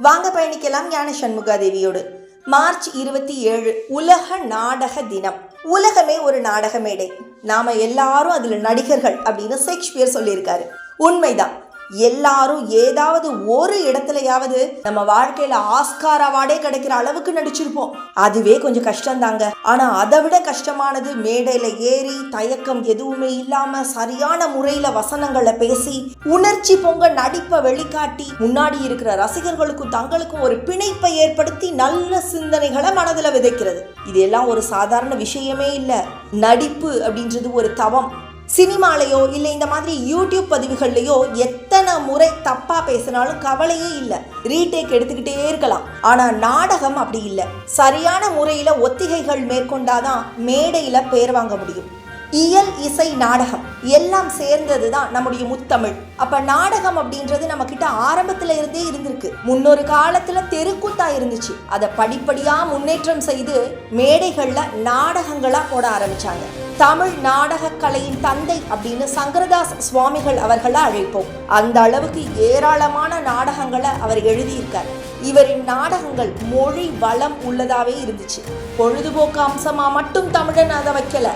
வாங்க பயணிக்கலாம் ஞான சண்முகாதேவியோடு மார்ச் இருபத்தி ஏழு உலக நாடக தினம். உலகமே ஒரு நாடக மேடை. நாம எல்லாரும் அதுல நடிகர்கள் அப்படின்னு ஷேக்ஸ்பியர் சொல்லியிருக்காரு. உண்மைதான். எல்லாரும் ஏதாவது ஒரு இடத்துலயாவது நம்ம வாழ்க்கையில ஆஸ்கார் அவார்டே கிடைக்கிற அளவுக்கு நடிச்சிருப்போம். அதுவே கொஞ்சம் கஷ்டம்தாங்க. ஆனா அதை விட கஷ்டமானது மேடையில ஏறி தயக்கம் எதுவுமே இல்லாம சரியான முறையில வசனங்களை பேசி உணர்ச்சி பொங்க நடிப்பை வெளிக்காட்டி முன்னாடி இருக்கிற ரசிகர்களுக்கும் தங்களுக்கும் ஒரு பிணைப்பை ஏற்படுத்தி நல்ல சிந்தனைகளை மனதில் விதைக்கிறது. இதெல்லாம் ஒரு சாதாரண விஷயமே இல்லை. நடிப்பு அப்படின்றது ஒரு தவம். சினிமாலேயோ இல்லை இந்த மாதிரி யூடியூப் பதிவுகள்லையோ எத்தனை முறை தப்பா பேசினாலும் கவலையே இல்லை. ரீடேக் எடுத்துக்கிட்டே இருக்கலாம். ஆனா நாடகம் அப்படி இல்லை. சரியான முறையில ஒத்திகைகள் மேற்கொண்டாதான் மேடையில பேர் வாங்க முடியும். இயல் இசை நாடகம். எல்லாம் சேர்ந்தது தான் நம்முடைய முத்தமிழ். அப்ப நாடகம் அப்படின்றது நம்ம கிட்ட ஆரம்பத்துல இருந்தே இருந்திருக்கு. முன்னொரு காலத்துல தெருக்கூத்தா இருந்துச்சு. அதை படிப்படியா முன்னேற்றம் செய்து மேடைகள்ல நாடகங்களா போட ஆரம்பிச்சாங்க. தமிழ் நாடக கலையின் தந்தை அப்படின்னு சங்கரதாஸ் சுவாமிகள் அவர்களை அழைப்போம். அந்த அளவுக்கு ஏராளமான நாடகங்களை அவர் எழுதியிருக்கார். இவரின் நாடகங்கள் மொழி வளம் உள்ளதாகவே இருந்துச்சு. பொழுதுபோக்கு அம்சமாக மட்டும் தமிழன் அதை வைக்கல.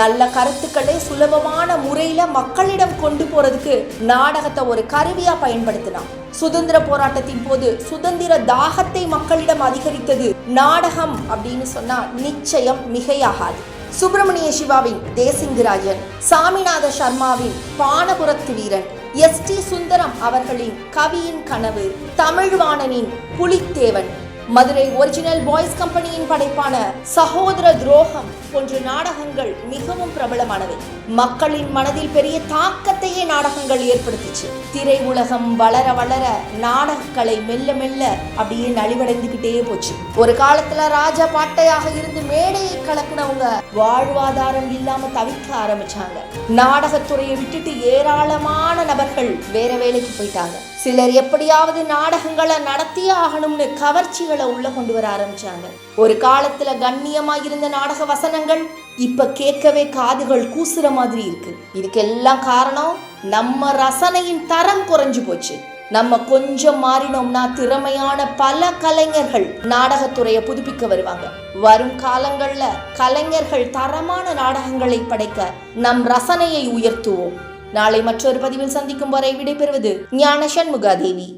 நல்ல கருத்துக்களை சுலபமான முறையில் மக்களிடம் கொண்டு போகிறதுக்கு நாடகத்தை ஒரு கருவியாக பயன்படுத்தினான். சுதந்திர போராட்டத்தின் போது சுதந்திர தாகத்தை மக்களிடம் அதிகரித்தது நாடகம் அப்படின்னு சொன்னால் நிச்சயம் மிகையாகாது. சுப்பிரமணிய சிவாவின் தேசிங்கராஜன் சாமிநாத சர்மாவின் பானபுரத்து வீரன் எஸ் டி சுந்தரம் அவர்களின் கவியின் கனவு தமிழ்வாணனின் புலித்தேவன். மதுரை ஒரிஜினல் பாய்ஸ் கம்பெனியின் படைப்பான சகோதர துரோகம் போன்ற நாடகங்கள் மிகவும் பிரபலமானவை. மக்களின் மனதில் பெரிய தாக்கத்தையே நாடகங்கள் ஏற்படுத்திச்சு. திரை உலகம் வளர வளர நாடகக்கலை மெல்ல மெல்ல அப்படியே நலிவடைந்துகிட்டே போச்சு. ஒரு காலத்துல ராஜா பாட்டையாக இருந்து மேடையை கலக்குனவங்க வாழ்வாதாரம் இல்லாம தவிக்க ஆரம்பிச்சாங்க. நாடகத்துறையை விட்டுட்டு ஏராளமான நபர்கள் வேற வேலைக்கு போயிட்டாங்க. சிலர் எப்படியாவது நாடகங்களை நடத்தியே ஆகணும்னு கவர்ச்சிகளை உள்ள கொண்டு வர ஆரம்பிச்சாங்க. ஒரு காலத்துல கண்ணியமா இருந்த நாடக வசனங்கள் இப்ப கேட்கவே காதுகள் கூசுற மாதிரி இருக்கு. இதுக்கெல்லாம் காரணம் நம்ம ரசனையின் தரம் குறைஞ்சு போச்சு. நம்ம கொஞ்சம் மாறினோம்னா திறமையான பல கலைஞர்கள் நாடகத்துறையை புதுப்பிக்க வருவாங்க. வரும் காலங்கள்ல கலைஞர்கள் தரமான நாடகங்களை படைக்க நம் ரசனையை உயர்த்துவோம். நாளை மற்றொரு பதிவில் சந்திக்கும் வரை விடைபெறுவது ஞான சண்முகாதேவி